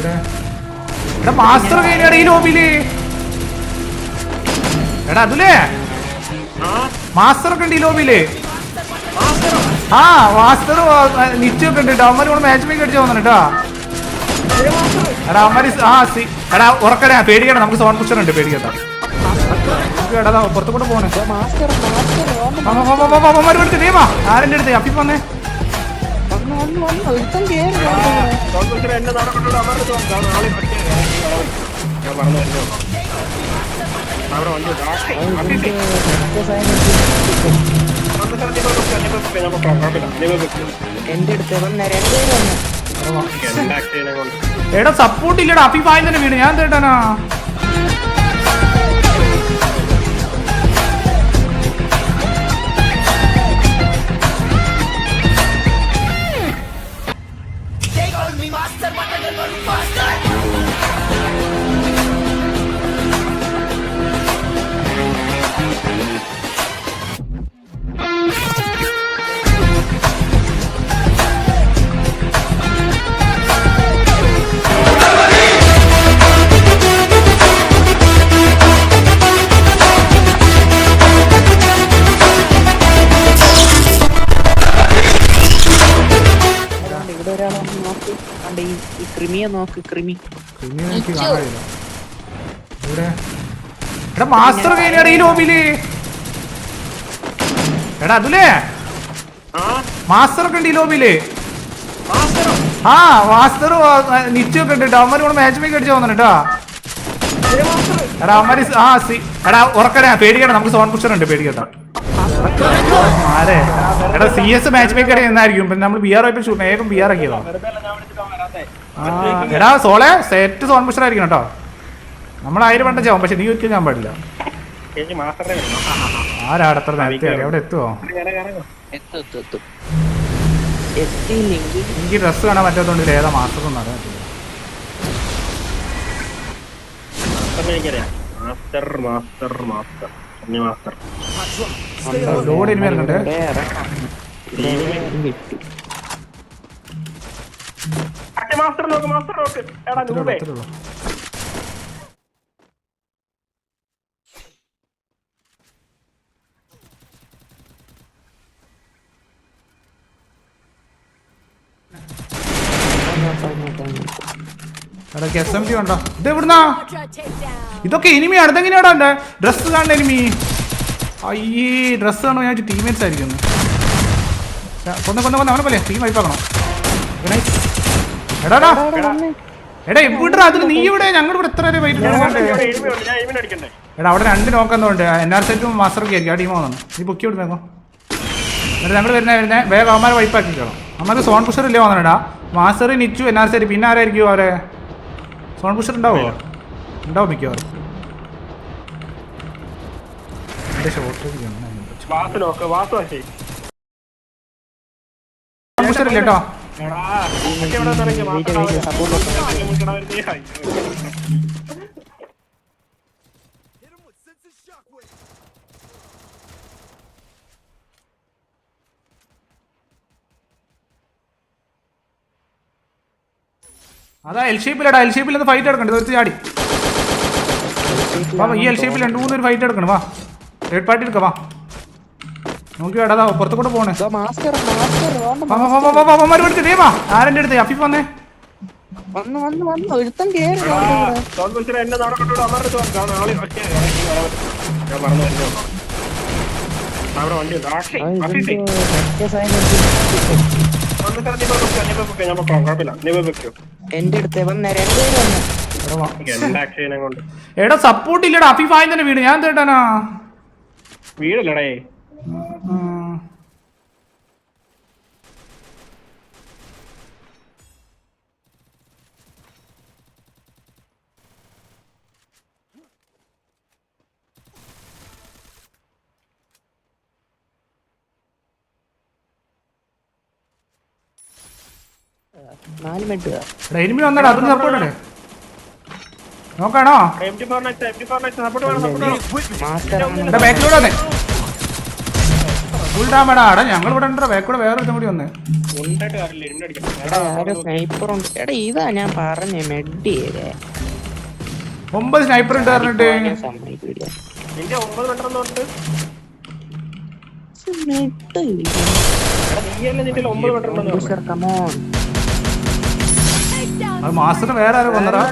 എടാ മാസ്റ്റർ കഴിഞ്ഞാടാ ഈ ലോബിയിൽ എടാ അതുലേ മാസ്റ്റർ ഒക്കെ ഉണ്ട് ഈ ലോബിയിൽ ആ മാസ്റ്റർ നിശ്ചയൊക്കെ ഉണ്ട് കേട്ടോ അവന്മാര് കൂടെ മാച്ച് മേക്ക് അടിച്ചു വന്നു കേട്ടോ എടാ അവന്മാര് ആ സി എടാ ഉറക്കടാ പേടിക്കണ്ട നമുക്ക് സോൺ പുഷർ ഉണ്ട് പേടിക്കണ്ട എടാ പുറത്തു കൂടെ പോണേ മാസ്റ്റർ മാസ്റ്റർ വന്ന് വാ, വാ, വാ, വാ, വാ, അവന്മാര് എടുത്ത് നീ വാ ആരെന്റെ അടുത്ത് അപ്പി വന്നേ എടാ സപ്പോർട്ട് ഇല്ലടാ. ഫാൻ തന്നെ ഞാൻ തേട്ടാനാ നോക്ക്. കണ്ട ഈ നോക്ക് എനിക്ക് ഇവിടെ. എടാ മാസ്റ്റർ കഴിഞ്ഞാടാ ഈ ലോബിയിൽ എടാ അതുലേ. ആ, മാസ്റ്റർ ഒക്കെ ഉണ്ട് ഈ ലോബിയിൽ ആ മാസ്റ്റർ നിശ്ചയൊക്കെ ഉണ്ട് കേട്ടോ. കൂടെ മാച്ച് മേക്ക് അടിച്ചു വന്നു കേട്ടോ. മാസ്റ്റർ? എടാ അവന്മാര് ആ സി എടാ ഉറക്കടാ പേടിക്കണ്ട. നമുക്ക് സോൺ പുഷർ ഉണ്ട് പേടിക്കണ്ട. ആരെ? എടാ സി എസ് മാച്ച് മേക്കർ എന്നായിരിക്കും പിന്നെ നമ്മൾ ബി ആർ ആയിട്ട് ഏകം ബി ആർ ആക്കിയതാ. എടാ സോളെ സെറ്റ് സോൺ പുഷർ ആയിരിക്കണം കേട്ടോ. നമ്മൾ ആയിരം വേണ്ട ചാവും പക്ഷെ നീ ഒരിക്കലും ഞാൻ പാടില്ല. ആരാടത്ര നേരത്തെ? എവിടെ അവിടെ എത്തുവോ? ഇറങ്ങ്, ഇറങ്ങ്, ഇറങ്ങ്. എത്തും എത്തും എത്തും. എത്തിയില്ലെങ്കിൽ എനിക്ക് ഡ്രസ് കാണാൻ പറ്റാത്തോണ്ട് ഏതാ മാസ്റ്റർ ഒന്നും അറിയാൻ പറ്റില്ല. Master master master master load ഇനി അട്ടെ, മാസ്റ്റർ നോക്ക് മാസ്റ്റർ നോക്ക്. എടാ നൂബേ അത്രേ ഉള്ളൂ. എടാ എസ് എം ജി ഉണ്ടോ? ഇത് എവിടുന്നാ ഇതൊക്കെ എനിമി ഇതെങ്ങനെയാടാ എന്റെ ഡ്രസ് കാണുന്ന എനിമി അയ്യേ ഡ്രസ് കാണുമ്പോൾ ഞാൻ ടീമേറ്റ്സ് ആയിരിക്കും കൊന്ന കൊന്ന കൊന്ന. അവനെ പോലെ. ടീം വൈപ്പാക്കണം എടാടാ. എടാ എവിടെ അതിന് നീ ഇവിടെ ഞങ്ങൾ ഇവിടെ എത്ര വരെ വെയിറ്റ് എടാ അവിടെ രണ്ട് നോക്കുന്നുണ്ട് എൻ ആർ സെറ്റും മാസ്റ്റർ ആയിരിക്കും ആ ടീം വന്നു നീ പൊക്കി വിടുന്നേക്കോ എന്നിട്ട് ഞങ്ങൾ വരുന്ന വരുന്ന വേഗം അവന്മാരെ വൈപ്പാക്കിക്കണം അമ്മയ്ക്ക് സോൺ പുഷർ ഇല്ലേ വന്നിട്ടാ മാസ്റ്റർ നിച്ചു എൻ ആർ സെറ്റ് പിന്നെ ആരായിരിക്കും അവരെ? സോൺ പുഷർ ഉണ്ടാവോ? ഉണ്ടാവും മിക്കവാറും. കേട്ടോ. അതാ എൽ ഷേപ്പിലടാ എൽ ഷേപ്പിൽ ഒന്ന് ഫൈറ്റ് എടുക്കണ്ട ഒരു ചാടി. വാ വാ, ഈ എൽ ഷേപ്പിൽ രണ്ട് മൂന്ന് ഫൈറ്റ് എടുക്കണം വാ. തേർഡ് പാർട്ടി എടുക്കാം വാ. നോക്കി വേടാ പുറത്തു കൂടെ പോണേ. മാസ്റ്റർ മാസ്റ്റർ വന്ന് വാ, വാ, വാ, വാ, വാ, വാ, അവന്മാര് എടുത്ത് ദേ വാ. ആരെന്റെ അടുത്ത്? അഫീഫ് വന്നേ. വന്നു വന്നു വന്നു. ഒരുത്തൻ കേറി ഞാൻ പറഞ്ഞു ഞാൻ കുഴപ്പമില്ല. നിങ്ങൾ വെക്കൂ എന്റെ അടുത്ത് വന്നു. എന്താ അക്ഷയനെ എടാ സപ്പോർട്ട് ഇല്ലടാ. അഫിഫായി തന്നെ വീട്. ഞാൻ തേട്ടാനാ വീടല്ലടേ നാല് മിനിറ്റ് എടാ എനിമി വന്നടാ അതും സപ്പോർട്ട് ഇടേ. നോക്കാണോ? എടാ ബാക്കിലൂടെ വന്നേ. ഫുൾ ഡാമേഡാ എടാ ഞങ്ങൾ ഇവിടെ ഉണ്ടോ വേക്കൂടെ വേറെ ഒരുത്തും കൂടി വന്ന്. സ്നൈപ്പർ ഉണ്ട്. എടാ ഇതാ ഞാൻ പറഞ്ഞ മെഡി ഒമ്പത് സ്നൈപ്പർ ഉണ്ട് പറഞ്ഞിട്ട്. മെഡ് എടാ നീയല്ലേ നിന്റെ ഒമ്പത് കമോൺ അത് മാസ്റ്റർ വേറെ ആരോ കൊന്നടാ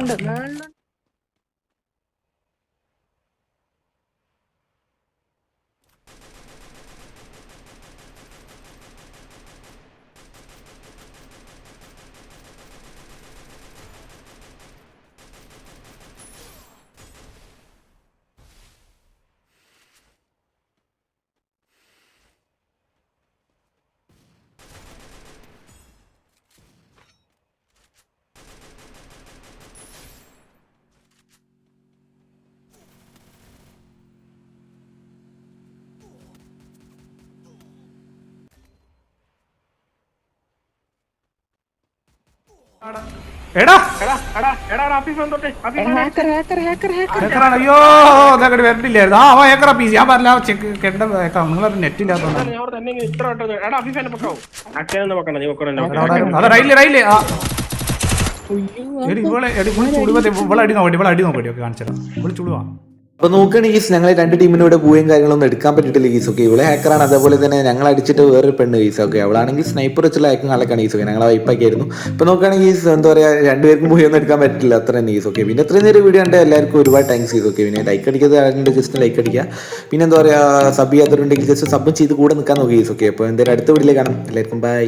ഏക്കറാണ് അയ്യോ അതങ്ങോട്ട് വരണ്ടില്ലായിരുന്നു. ആ അവ ഏക്കറാ പീസ് ഞാൻ പറഞ്ഞ ചെക്ക് ഏക്കാം നെറ്റ് എടാ റൈൽ റൈൽ എടി ഇവളെ എടി ഇവൾ അടി നോക്കട്ടെ ഇവളെ അടി നോക്കട്ടെ ഒക്കെ കാണിച്ചതാ ഇവൾ ചുടുവാ. അപ്പോൾ നോക്കുകയാണെങ്കിൽ ഞങ്ങൾ രണ്ട് ടീമിനും ഇവിടെ പോയും കാര്യങ്ങളൊന്നും എടുക്കാൻ പറ്റിയിട്ടില്ല ഗീസ് ഓക്കെ ഇവളെ ഹാക്കറാണ് അതേപോലെ തന്നെ ഞങ്ങൾ അടിച്ചിട്ട് വേറൊരു പെണ്ണ് ഗീസ് ഓക്കെ അവളാണെങ്കിൽ സ്നൈപ്പർ വെച്ചുള്ള ഹാക്കിങ് ആളൊക്കെയാണ് ഗീസ് ഓക്കെ ഞങ്ങൾ വൈപ്പാക്കിയായിരുന്നു ഇപ്പൊ നോക്കുകയാണെങ്കിൽ ഗീസ് എന്താ പറയാ രണ്ടുപേർക്കും പോയി ഒന്നും എടുക്കാൻ പറ്റില്ല അത്ര തന്നെ ഗീസ് ഓക്കെ പിന്നെ ഇത്രയും നേരം വീഡിയോ ഉണ്ട് എല്ലാവർക്കും ഒരുപാട് താങ്ക്സ് ഗീസ് ഓക്കെ പിന്നെ ലൈക്ക് അടിക്കാതെ ആണെങ്കിൽ ജസ്റ്റ് ലൈക്ക് അടിക്കുക. പിന്നെ എന്താ പറയാ സബ് ചെയ്യാത്തവരുണ്ടെങ്കിൽ ജസ്റ്റ് സബ് ചെയ്ത് കൂടെ നിൽക്കാൻ നോക്കി ഗീസ് ഓക്കെ അപ്പോൾ എന്തായാലും അടുത്ത വീട്ടിലേക്ക് കാണാം. എല്ലാവർക്കും ബൈ